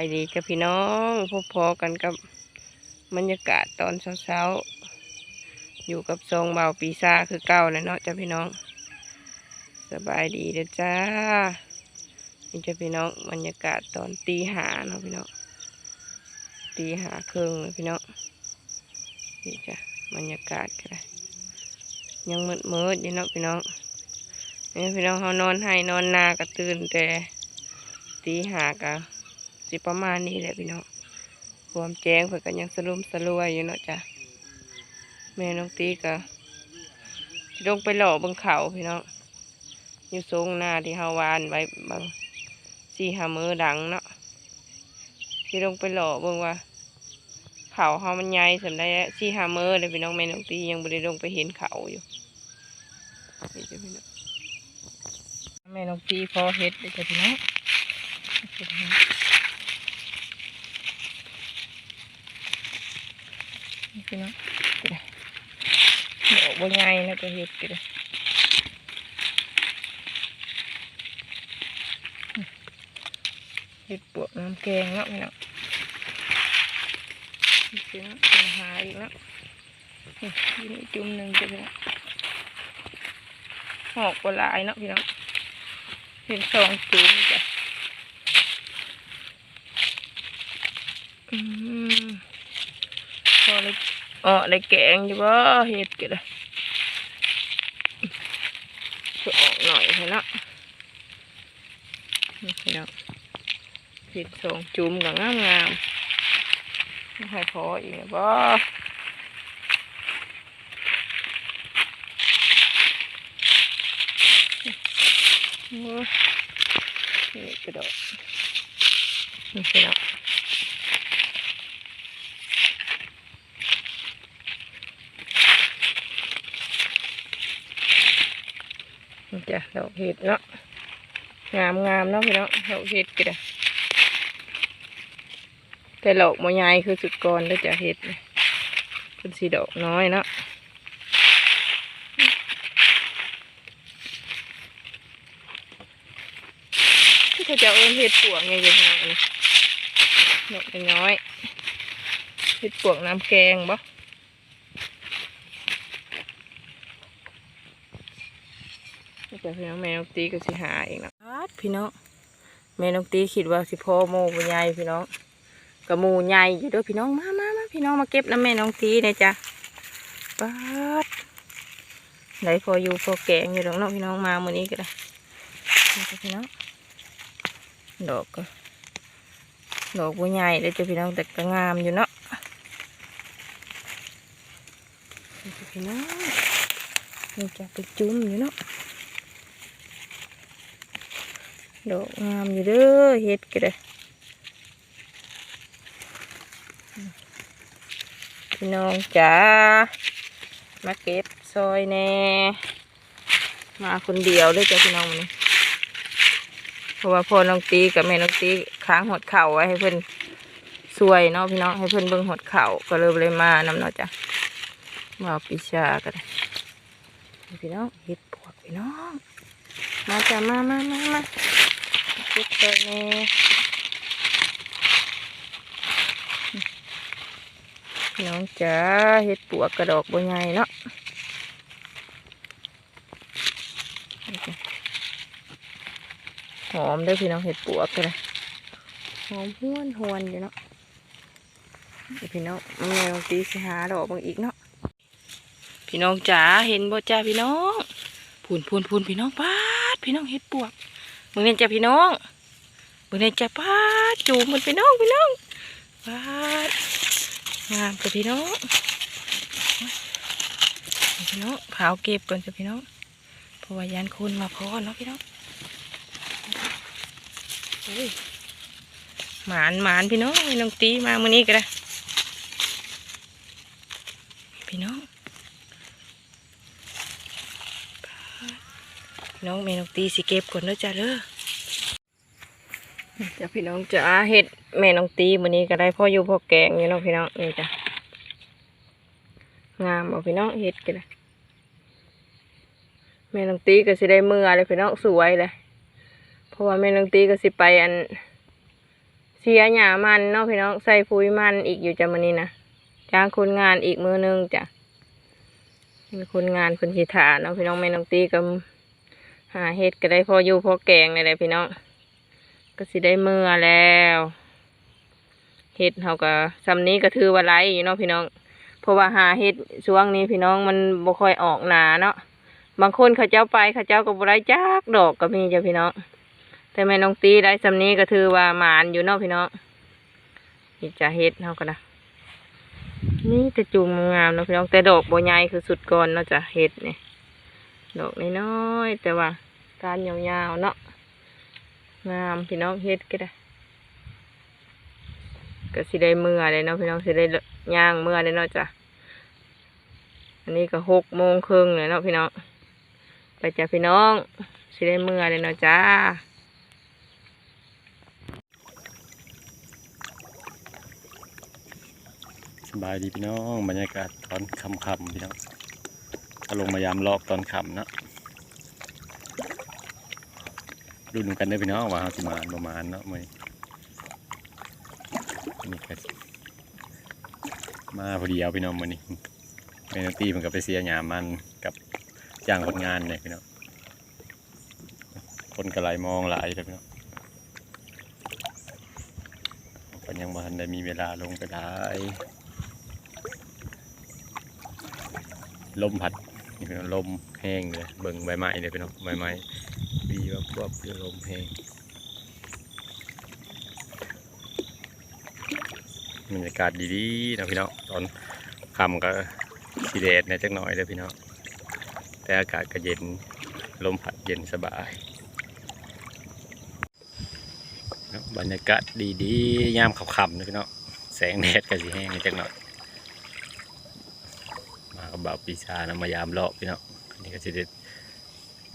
ายดีกับพี่น้องพบพอกันกับบรรยากาศตอนเช้าๆอยู่กับทรงเบาปีซาคือเก่านะเนาะจ้าพี่น้อง สบายดีเด้อจ้านี่จ้าพี่น้องบรรยากาศตอนตีหาเนาะพี่น้องตีหาครึ่งเลยพี่น้องนี่จ้ะบรรยากาศกันยังมืดมืดๆอยู่เนาะพี่น้องนี่พี่น้องเขานอนให้นอนนากระตื่นแต่ตีหากะ สิประมาณนี้แหละพี่น้องความแจ้งเพื่อกันยังสลุมสลวยอยู่เนาะจ้ะแม่น้องตีกะลงไปหล่อบงเขาพี่น้องอยู่ทรงหน้าที่เฮาวานไว้บางสี่หามือดังเนาะที่ลงไปหล่อเบิ่งว่าเขาเฮามันใหญ่สำได้สี่หามือเลยพี่น้องแม่น้องตียังบ่ได้ลงไปเห็นเขาอยู่นี่จ้ะพี่น้องแม่น้องตีพอเฮ็ดได้จ้ะพี่น้องเฮ็ดให้นี่ พี่น้องก็ได้ดอกบัวใหญ่นะก็เฮ็ดก็ได้เฮ็ดปวกน้ำแกงเนาะพี่น้องนี่พี่น้องปัญหาอีกแล้วนี่อยู่นี่จุ่มหนึ่งจ้ะพี่น้องหอกบัวลายเนาะพี่น้องเห็นสองจุ้มจ้ะอืมพ อเลยอ๋อได้แกงอยู่บ่เห็ดกันเลยจะออกหน่อยเถอะนาะนี่พี่น้องเห็ดสองจุ้มกับงามงามให้พออีกบ่โอ้ยนี่กระโดดนี่พี่น้อง จ้ะดอกเห็ดเนาะงามงามเนาะพี่น้องดอกเห็ดกันแต่ดอกมใหญ่คือสุดก่อนแล้วจะเห็ดเป็นสีดอกน้อยเนาะเขาจะเอาเห็ดปวกไงยู่ข้างในนี่ดอกน้อยเห็ดปวกน้ำแกงบ่ นี่พี่น้องแม่น้องตีก็สิหาเองนะพี่น้องแม่น้องตีคิดว่าสิพ่อโมบุญใหญ่พี่น้องกับหมูใหญ่อยู่ด้วยพี่น้องมามามาพี่น้องมาเก็บน้ำแม่น้องตีนะจ๊ะป๊าดไหนพออยู่พอแกงอยู่ดอกเนาะพี่น้องมามื้อนี้ก็ได้พี่น้องดอกก็ดอกบุญใหญ่เลยจ้ะพี่น้องแต่ก็งามอยู่เนาะพี่น้องนี่จะไปจุ่มอยู่เนาะ ดอกงามอยู่เด้อเฮ็ดก็ได้พี่น้องจ๋ามาเก็บซอยแน่ มาคนเดียวเลยจ้ะพี่น้องมันเพราะว่าพ่อน้องตีกับแม่น้องตีค้างหดเข่าไว้ให้เพิ่อนสวยเนาะพี่น้องให้เพิ่อนเบิ่งหดเข่าก็เลยเลยมานำเนาะจ้ะมาปิชาก็ได้พี่น้องเฮ็ดปวกพี่น้อง มาจ้ะมามามามา เก็บตัวแน่พี่น้องจ๋าเห็ดปวกกระดอกบัวใหญ่เนาะหอมเด้พี่น้องเห็ดปวกกันเลยหอมห้วนหวนอยู่เนาะพี่น้องแมวตีสิหาดอกบางอีกเนาะพี่น้องจ๋าเห็นบ่จ้าพี่น้องพูนพูนพูนพี่น้องป้าดพี่น้องเห็ดปวก มึงเล่นจ้ะพี่น้องมึงเล่นจ้ะป้าจูบมันพี่น้องพี่น้องป้างามจ้ะพี่น้องพี่น้องเผาเก็บก่อนจ้ะพี่น้องเพราะว่ายันคุณมาพอเนาะพี่น้องหมานหมานพี่น้องไม่น้องตีมามื้อนี้ก็ได้พี่น้อง น้องเมนองตีสิเก็บก่อนเด้อจ้ะเด้อจ้ะพี่น้องจ้าเห็ดแม่น้องตีมื้อนี้ก็ได้พ่ออยู่พ่อแกงอยู่เนาะพี่น้องนี่จ้ะงามบ่พี่น้องเห็ดกันเลยแม่น้องตีก็สิได้มือเลยพี่น้องสวยเลยเพราะว่าแม่น้องตีก็สิไปอันเสียหญ้ามันเนาะพี่น้องใส่ปุ๋ยมันอีกอยู่จ้ะมื้อนี้นะจ้างคนงานอีกมือหนึงจ้ะคนงานเพิ่นสิถาเนาะพี่น้องแม่น้องตีก็ หาเฮ็ดก็ได้พออยู่พอแกงนี่แหละพี่น้องก็สิได้เมื่อแล้วเฮ็ดเฮาก็ซำนี้ก็ถือว่าไรอยู่เนาะพี่น้อง เพราะว่าหาเฮ็ดช่วงนี้พี่น้องมันบ่ค่อยออกหนาเนาะบางคนเขาเจ้าไปเขาเจ้าก็บ่ได้จักดอกก็มีจ้ะพี่น้องแต่แม่น้องตีได้ซำนี้ก็ถือว่าหมานอยู่เนาะพี่น้องนี่จะเฮ็ดเฮาก็นะนี่แต่จุ่มงามเนาะพี่น้องแต่ดอกบ่ใหญ่คือสุดก่อนเนาะจ้ะเฮ็ดเนี่ย ดอกน้อยๆแต่ว่าการยาวๆเนาะงามพี่น้องเฮ็ดก็ได้ก็สิได้เมื่อเลยเนาะพี่น้องสิได้ย่างเมื่อเลยเนาะจ้ะอันนี้ก็หกโมงครึ่งเลยเนาะพี่น้องไปจ้ะพี่น้องสิได้เมื่อเลยเนาะจ้าสบายดีพี่น้องบรรยากาศตอนค่ำๆพี่น้อง ก็ลงมายามรอบตอนค่ำเนาะดูดูกันได้พี่น้องว่าเขาสิมานประมาณเนาะมือนี่ก็มาพอดีเอาพี่น้องมือนี้แม่นตีมันก็ไปเสียหยามันกับจ้างคนงานเนี่ยพี่น้องคนก็ไหลมองหลายเลยพี่น้องก็ยังบ่ทันได้มีเวลาลงไปหลายลมพัด นี่เป็นลมแห้งเลยเบิ่งใบไม้เลยเป็นใบไม้ดีว่าพวกเรือลมแห้งบรรยากาศดีๆนะพี่น้องตอนค่ำก็สีแดดในจักหน่อยเลยพี่น้องแต่อากาศก็เย็นลมพัดเย็นสบายบรรยากาศดีๆยามค่ำๆนะพี่น้องแสงแดดก็สีแห้งนจักหน่อย มากับบ่าปีชานะมายามเลาะพี่น้องนนี้ก็จะได้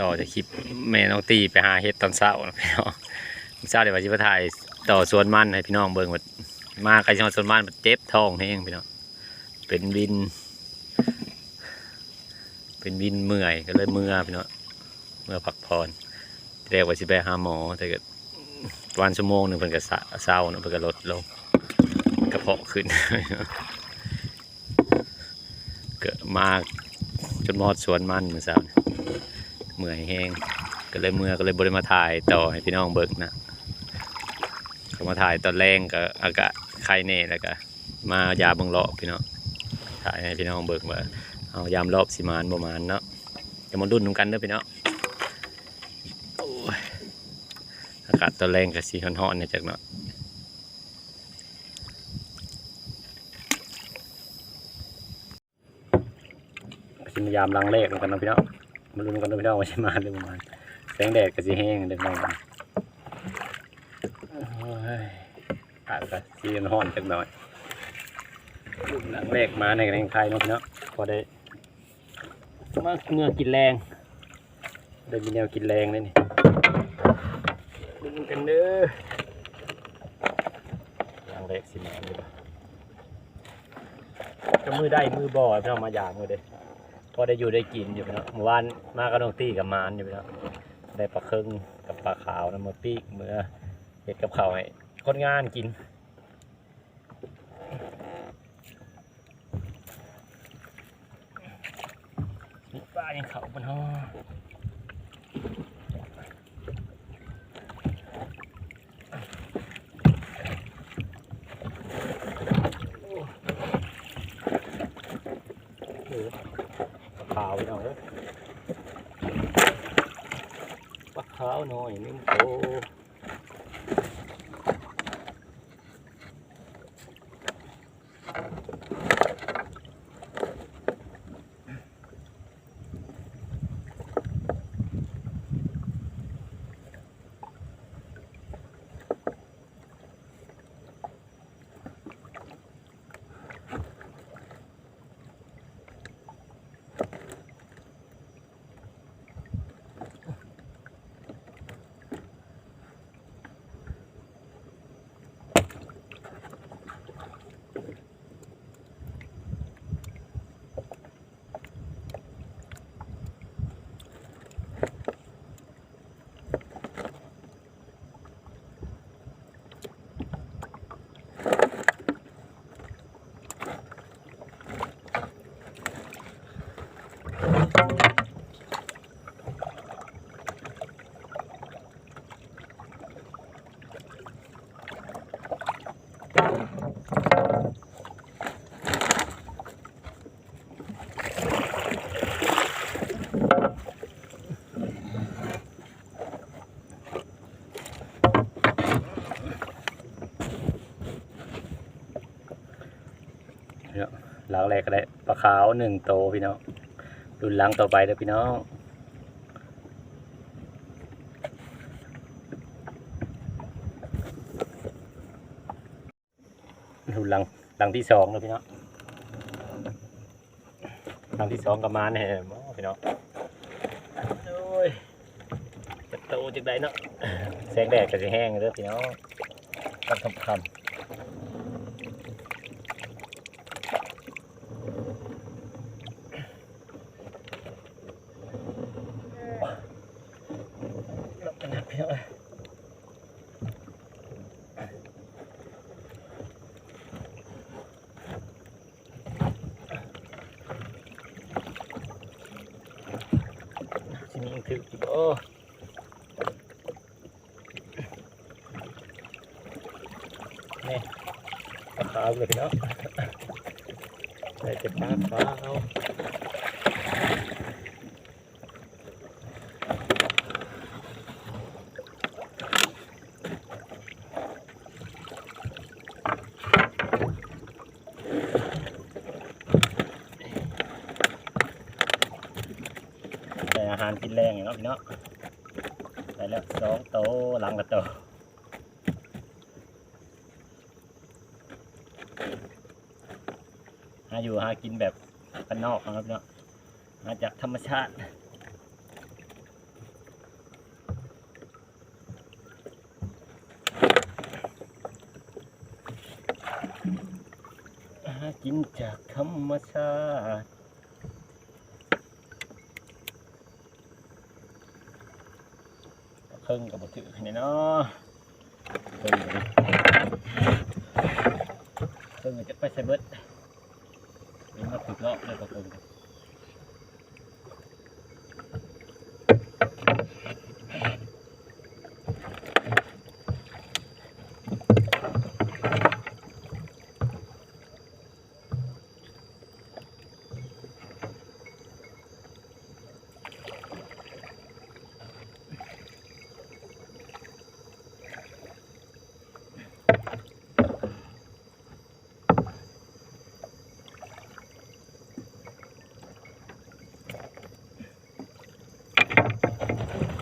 ต่อจากคลิปแม่น้องตีไปหาเห็ดตอนเช้านะพี่น้องเช้าเดี๋ยววันที่ถ่ายต่อสวนมันให้พี่น้องเบิ่งว่ามาใครชอบสวนมันเจ็บท้องแห้งพี่น้องเป็นวิน เป็นวินเมื่อยก็เลยเมื่อพี่น้องเมื่อพักผ่อนเรียกว่าสิไปหาหมอแต่กิดวันชั่วโมงหนึ่งเพิ่นก็เศร้าเนาะเพิ่นก็ลดลงกระเพาะขึ้น เกิดมาจนมอดสวนมันเมื่อเช้าเมื่อยแห้งก็เลยเมื่อก็เลยบริมาถ่ายต่อให้พี่น้องเบิกนะก็มาถ่ายตอนแรงก็อากาศไข้เน่แล้วก็มายาบังเลาะพี่น้องถ่ายให้พี่น้องเบิกว่าเอายามรอบสิมานประมาณเนาะจะมาดุนนำกันเด้อพี่น้องอากาศตอนแรงก็สีฮ้อนๆเนี่ยจักเนาะ สิมายามลังเลขเหมือนกันนะพี่น้องมาลุ้นกันนะพี่น้องว่าใช่มาหรือประมาณแสงแดดก็สิแห้งเด็กน้องอาจจะสีห้อนจักหน่อยลังเลขมาในกระเด้งไทยเนาะพี่น้องพอได้มาเมื่อกินแรง ได้มีแนวกินแรงเลยนี่ลุ้นกันเด้อลังเลขสิมาเลยก็มือได้มือบ่อพี่น้องมาอยามือเด้ อได้อยู่ได้กินอยู่พี่เนาะเมื่อวานมากับน้องตี้กับมานอยู่พี่เนาะได้ปลาเคิงกับปลาขาวนะมาปีกเมื่อเห็ดกับข้าวให้คนงานกินปลายังเขาบนห้อโอ้ปลาวพี่น้องเอ้ยปลาขาวหน่อยนึงโต หลังแรกก็ได้ปลาขาวหนึ่งโตวพี่น้องรุ่นหลังต่อไปเด้อพี่น้องรุ่นหลังหลังที่สองนะพี่น้องหลังที่สองก็มาแน่หมอพี่น้องโอ้ยจะโตจากใดเนาะแสงแดดก็จะแห้งเด้อพี่น้องต้องคำคำ ลบกันนะพี่น้องสิมีถือกี่บ่นี่ปลาขาวเลยพี่น้องได้จะปลาขาวได้อาหารกินแรงอย่างเนาะพี่น้องได้แล้วสองโตหลังละโตหา อยู่หากินแบบกันนอกนะครับพี่น้องมาจากธรรมชาติหากินจากธรรมชาติเพิ่งกับบถือนี่เนาะเพิ่งเพิ่งจะไปใส่เบิดนี่มา ฝึกรอบเลยกับเพิ่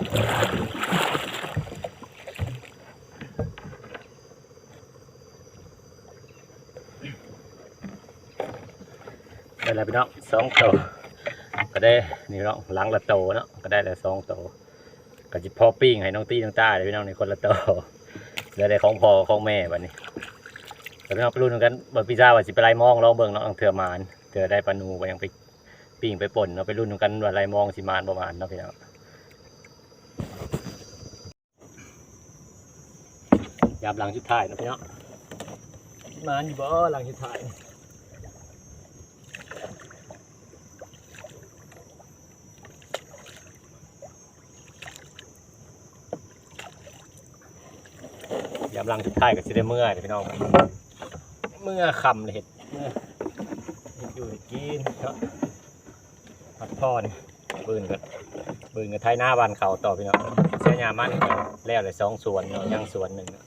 ง ได้แล้วพี่น้องสองโตวก็ได้นี่เนาะหลังละโตเนาะก็ได้แล้วสองโตวก็จิพอปิ้งให้น้องตีน้องต้าเลยพี่น้องในคนละโตวแล้วได้ของพ่อของแม่บัดนี้แต่พี่น้องไปรุ่นกันบ่พี่จ้าว่าสิไปไล่มองลองเบิ่งเนาะลองเถื่อมานเถื่อได้ปลานูไปยังไปปิ้งไปป่นเนาะไปรุ่นกันว่าไล่มองสิมานประมาณเนาะพี่น้อง ยามหลังชุดท้ายเนาะพี่น้องมานอยู่บ่หลังชุดท้ายยามหลังสุดท้ายก็สิได้เมื่อยเด้อพี่น้องเมื่อคำเลยเห็ดเมื่อเห็ดอยู่เห็ดกินเนาะพัดพ่อนี่ปืนกันปืนกับไทยหน้าบ้านเขาต่อพี่น้องเสียยามันก็แล้วเลยสองสวนเนาะยังสวนหนึ่งเนาะ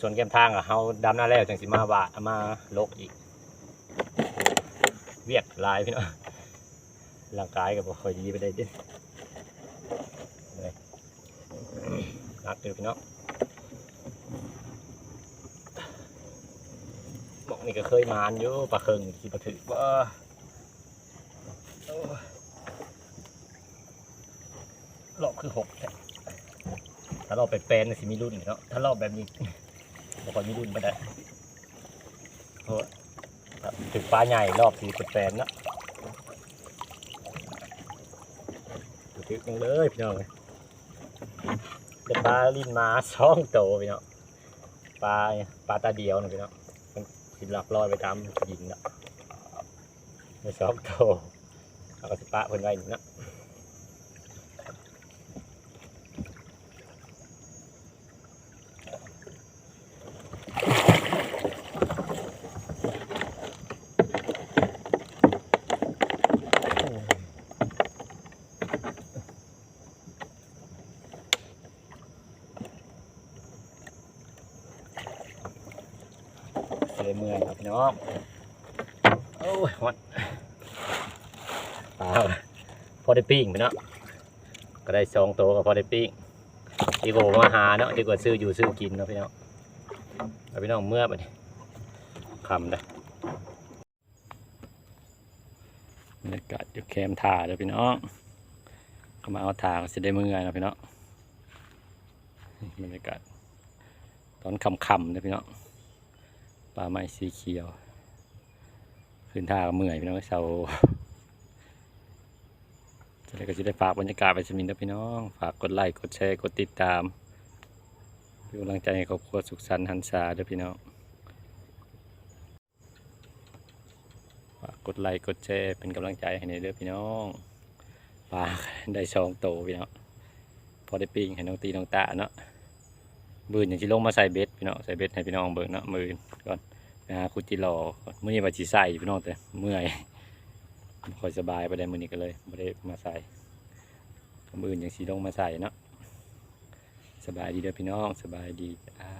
สวนแก้มทางอะเฮาดำหน้าแล้วจังสิมาว่ามาลกอีก เวียดหลายพี่น้องร่างกายก็บ่ค่อยดีไปได้เดิหนักอยู่พี่น้องบอกนี่ก็เคยมานอยู่ปลาเคิงที่ปลาถือว่ารอบคือหกแหละถ้าเรอบเป็นแปลนๆน่ะสิมีรุ่นเนาะถ้าเรอบแบบนี้ บอกว่ามีรุ่นไม่ได้เพราะถึงปลาใหญ่รอบสีเป็นแปลนเนาะถือกันเลยพี่น้องเป็นปลาลิ้นมาสองโตพี่น้องปลาปลาตาเดียวนะพี่น้องสิหลักลอยไปตามดินนะไปสองโตเอากระสิปะเพิ่นไว้นี่นะเสียเมื่อยครับพี่น้อง โอ้ยฮอตปลาพอได้ ปิ้งไปเนาะก็ได้สองโตก็พอได้ปิ้งดีกว่ามาหาเนาะดีกว่าซื้ออยู่ซื้อกินเนาะพี่น้องเอาพี่น้องเมื่อไปดิคำเลยบรรยากาศอยู่แคมป์ท่าเลยพี่น้องก็มาเอาท่าก็จะได้เมื่อยนะพี่น้องบรรยากาศตอนคำๆเลยพี่น้องปลาไม้สีเขียว ขึ้นท่าก็เมื่อยพี่น้องเสา จะได้ก็จะได้ฝากบรรยากาศไปสมินนะพี่น้อง ฝากกดไลค์กดแชร์กดติดตามเป็นกำลังใจให้ครอบครัวสุขสันต์หันษาด้วยพี่น้องฝากกดไลค์กดแชร์เป็นกำลังใจให้ในเด้อพี่น้องปลาได้สองโตพี่น้องพอได้ปิ้งให้น้องตีน้องตาเนาะบืนอย่างที่ลงมาใส่เบ็ดพี่น้องใส่เบ็ดให้พี่น้องเบิ่งเนาะมือก่อนนะฮะคุณจิรอมื่อนี้ว่าจีใส่พี่น้องแต่เมื่อย ค่อยสบายไปได้มือนี้กันเลยไม่ได้มาใส่มืออื่นอย่างสีลงมาใส่เนาะสบายดีเด้อพี่น้องสบายดีอ่า